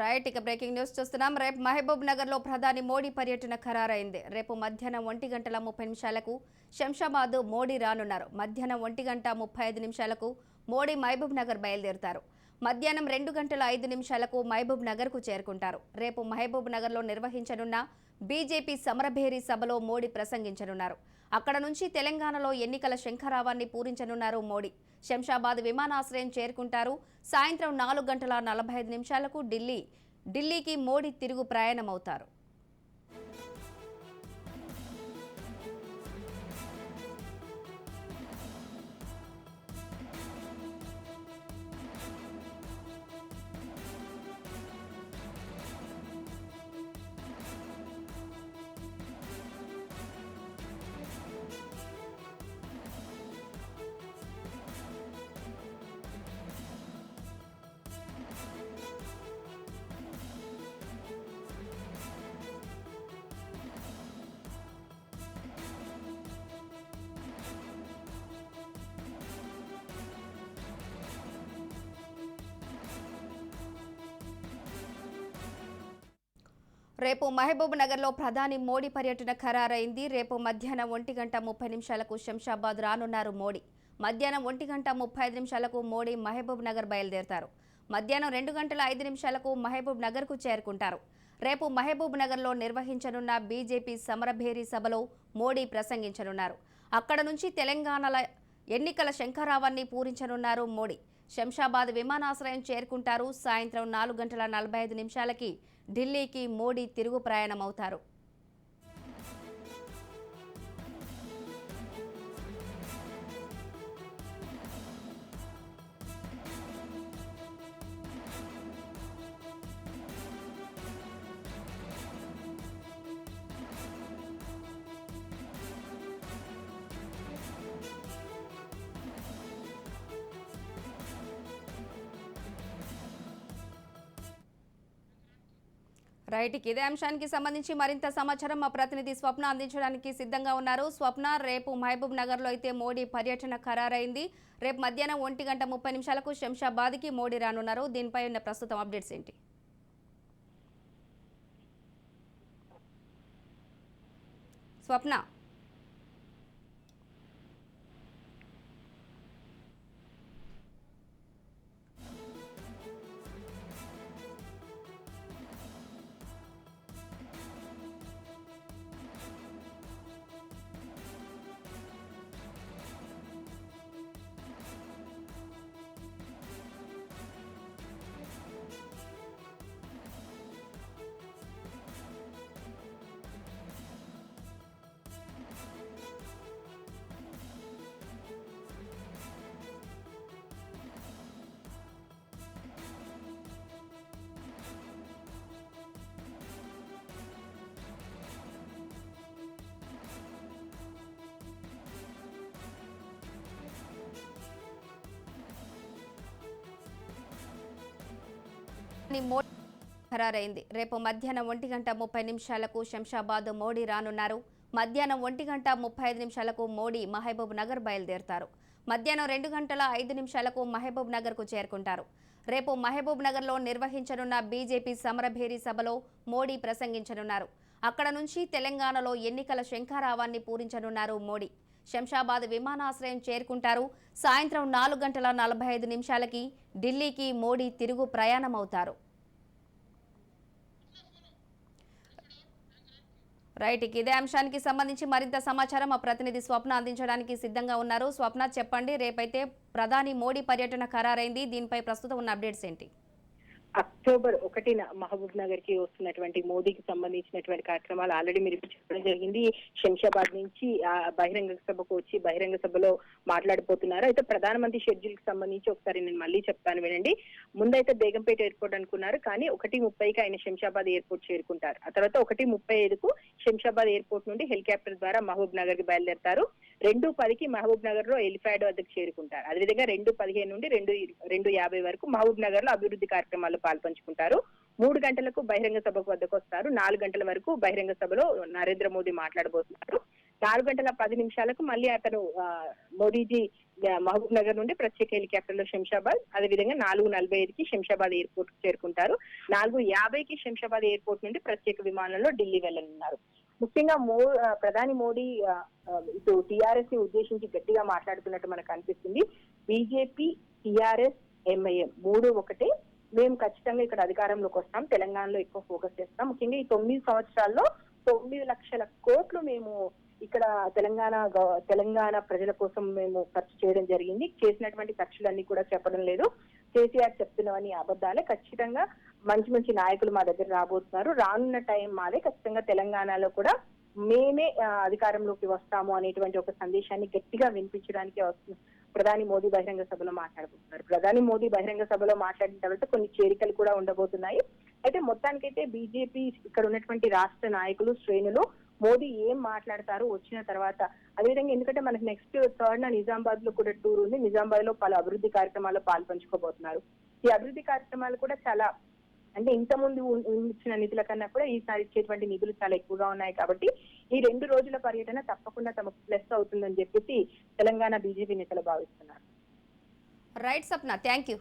Right ఇక breaking news చూస్తున్నాం. రేపు మహబూబ్ నగర్లో ప్రధాని మోడీ పర్యటన ఖరారైంది. రేపు మధ్యాహ్నం ఒంటి గంటల ముప్పై నిమిషాలకు శంషాబాద్ మోడీ రానున్నారు. మధ్యాహ్నం ఒంటి గంట ముప్పై ఐదు నిమిషాలకు మోడీ మహబూబ్ నగర్ బయలుదేరుతారు. మధ్యాహ్నం రెండు గంటల ఐదు నిమిషాలకు మహబూబ్ నగర్కు చేరుకుంటారు. రేపు మహబూబ్ నగర్లో నిర్వహించనున్న బీజేపీ సమరభేరి సభలో మోడీ ప్రసంగించనున్నారు. అక్కడ నుంచి తెలంగాణలో ఎన్నికల శంఖరావాన్ని పూరించనున్నారు మోడీ. శంషాబాద్ విమానాశ్రయం చేరుకుంటారు. సాయంత్రం నాలుగు గంటల నలభై ఐదు నిమిషాలకు ఢిల్లీ ఢిల్లీకి మోడీ తిరుగు ప్రయాణమవుతారు. రేపు మహబూబ్ నగర్లో ప్రధాని మోడీ పర్యటన ఖరారైంది. రేపు మధ్యాహ్నం ఒంటి గంట ముప్పై నిమిషాలకు శంషాబాద్ రానున్నారు మోడీ. మధ్యాహ్నం ఒంటి గంట ముప్పై ఐదు నిమిషాలకు మోడీ మహబూబ్ నగర్ బయలుదేరతారు. మధ్యాహ్నం రెండు గంటల ఐదు నిమిషాలకు మహబూబ్ నగర్కు చేరుకుంటారు. రేపు మహబూబ్ నగర్లో నిర్వహించనున్న బీజేపీ సమరభేరి సభలో మోడీ ప్రసంగించనున్నారు. అక్కడ నుంచి తెలంగాణల ఎన్నికల శంఖరావాన్ని పూరించనున్నారు మోడీ. శంషాబాద్ విమానాశ్రయం చేరుకుంటారు. సాయంత్రం నాలుగు గంటల నలభై ఐదు నిమిషాలకి ఢిల్లీకి మోడీ తిరుగు ప్రయాణమవుతారు. రైట్ ఇదే అంశానికి సంబంధించి మరింత సమాచారం మా ప్రతినిధి స్వప్న అందించడానికి సిద్ధంగా ఉన్నారు. స్వప్న రేపు మహబూబ్ నగర్లో అయితే మోడీ పర్యటన ఖరారైంది. రేపు మధ్యాహ్నం ఒంటి గంట ముప్పై నిమిషాలకు శంషాబాద్కి మోడీ రానున్నారు. దీనిపై ఉన్న ప్రస్తుతం అప్డేట్స్ ఏంటి? స్వప్న ని మోడీ ఖరారైంది. రేపు మధ్యాహ్నం ఒంటి గంట ముప్పై నిమిషాలకు శంషాబాద్ మోడీ రానున్నారు. మధ్యాహ్నం ఒంటి గంట ముప్పై ఐదు నిమిషాలకు మోడీ మహబూబ్ నగర్ బయలుదేరుతారు. మధ్యాహ్నం రెండు గంటల ఐదు నిమిషాలకు మహబూబ్ నగర్కు చేరుకుంటారు. రేపు మహబూబ్ నగర్లో నిర్వహించనున్న బీజేపీ సమరభేరి సభలో మోడీ ప్రసంగించనున్నారు. అక్కడ నుంచి తెలంగాణలో ఎన్నికల శంఖారావాన్ని పూరించనున్నారు మోడీ. శంషాబాద్ విమానాశ్రయం చేరుకుంటారు. సాయంత్రం నాలుగు గంటల నలభై ఐదు నిమిషాలకి ఢిల్లీకి మోడీ తిరుగు ప్రయాణమవుతారు. రైట్ ఇదే అంశానికి సంబంధించి మరింత సమాచారం మా ప్రతినిధి స్వప్న అందించడానికి సిద్ధంగా ఉన్నారు. స్వప్న చెప్పండి రేపైతే ప్రధాని మోడీ పర్యటన ఖరారైంది. దీనిపై ప్రస్తుతం ఉన్న అప్డేట్స్ ఏంటి? అక్టోబర్ ఒకటిన మహబూబ్ నగర్కి వస్తున్నటువంటి మోదీకి సంబంధించినటువంటి కార్యక్రమాలు ఆల్రెడీ మీరు చెప్పడం జరిగింది. శంషాబాద్ నుంచి ఆ బహిరంగ సభకు వచ్చి బహిరంగ సభలో మాట్లాడిపోతున్నారు. అయితే ప్రధానమంత్రి షెడ్యూల్కి సంబంధించి ఒకసారి నేను మళ్ళీ చెప్తాను వినండి. ముందైతే బేగంపేట ఎయిర్పోర్ట్ అనుకున్నారు కానీ ఒకటి ముప్పైకి ఆయన శంషాబాద్ ఎయిర్పోర్ట్ చేరుకుంటారు. ఆ తర్వాత ఒకటి ముప్పై ఐదుకు శంషాబాద్ ఎయిర్పోర్ట్ నుండి హెలికాప్టర్ ద్వారా మహబూబ్ నగర్కి బయలుదేరతారు. రెండు పదికి మహబూబ్ నగర్లో ఎలిఫాడ్ వద్దకు చేరుకుంటారు. అదేవిధంగా రెండు పదిహేను నుండి రెండు రెండు యాభై వరకు మహబూబ్ నగర్లో అభివృద్ధి కార్యక్రమాల్లో పంచుకుంటారు మూడు గంటలకు బహిరంగ సభకు వద్దకు వస్తారు. నాలుగు గంటల వరకు బహిరంగ సభలో నరేంద్ర మోదీ మాట్లాడబోతున్నారు. నాలుగు గంటల పది నిమిషాలకు మళ్ళీ అతను మోదీజీ మోడీజీ మహబూబ్ నగర్ నుండి ప్రత్యేక హెలికాప్టర్లో శంషాబాద్ అదేవిధంగా నాలుగు నలభై ఐదుకి శంషాబాద్ ఎయిర్పోర్ట్ చేరుకుంటారు. నాలుగు యాభైకి శంషాబాద్ ఎయిర్పోర్ట్ నుండి ప్రత్యేక విమానంలో ఢిల్లీ వెళ్ళనున్నారు. ముఖ్యంగా మో ప్రధాని మోడీ ఇటు టిఆర్ఎస్ని ఉద్దేశించి గట్టిగా మాట్లాడుతున్నట్టు మనకు అనిపిస్తుంది. బీజేపీ టిఆర్ఎస్ ఎంఐఎం మూడు ఒకటే. మేము ఖచ్చితంగా ఇక్కడ అధికారంలోకి వస్తాం తెలంగాణలో ఎక్కువ ఫోకస్ చేస్తాం. ముఖ్యంగా ఈ తొమ్మిది సంవత్సరాల్లో తొమ్మిది లక్షల కోట్లు మేము ఇక్కడ తెలంగాణ తెలంగాణ ప్రజల కోసం మేము ఖర్చు చేయడం జరిగింది. చేసినటువంటి ఖర్చులన్నీ కూడా చెప్పడం లేదు. కేసీఆర్ చెప్తున్నవని అబద్ధాలే. ఖచ్చితంగా మంచి మంచి నాయకులు మా దగ్గర రాబోతున్నారు. రానున్న టైం మాదే ఖచ్చితంగా తెలంగాణలో కూడా మేమే అధికారంలోకి వస్తాము అనేటువంటి ఒక సందేశాన్ని గట్టిగా వినిపించడానికి వస్తుంది ప్రధాని మోదీ బహిరంగ సభలో మాట్లాడబోతున్నారు. ప్రధాని మోదీ బహిరంగ సభలో మాట్లాడిన తర్వాత కొన్ని చేరికలు కూడా ఉండబోతున్నాయి. అయితే మొత్తానికైతే బీజేపీ ఇక్కడ ఉన్నటువంటి రాష్ట్ర నాయకులు శ్రేణులు మోదీ ఏం మాట్లాడతారు వచ్చిన తర్వాత అదేవిధంగా ఎందుకంటే మనకి నెక్స్ట్ థర్డ్ నిజామాబాద్లో కూడా టూర్ ఉంది. నిజామాబాద్లో పలు అభివృద్ధి కార్యక్రమాల్లో పాల్పంచుకోబోతున్నారు. ఈ అభివృద్ధి కార్యక్రమాలు కూడా చాలా అంటే ఇంత ముందు ఇచ్చిన నిధుల కన్నా కూడా ఈసారి ఇచ్చేటువంటి నిధులు చాలా ఎక్కువగా ఉన్నాయి కాబట్టి ఈ రెండు రోజుల పర్యటన తప్పకుండా తమకు ప్లస్ అవుతుందని చెప్పేసి తెలంగాణ బీజేపీ నేతలు భావిస్తున్నారు. Right Sapna thank you.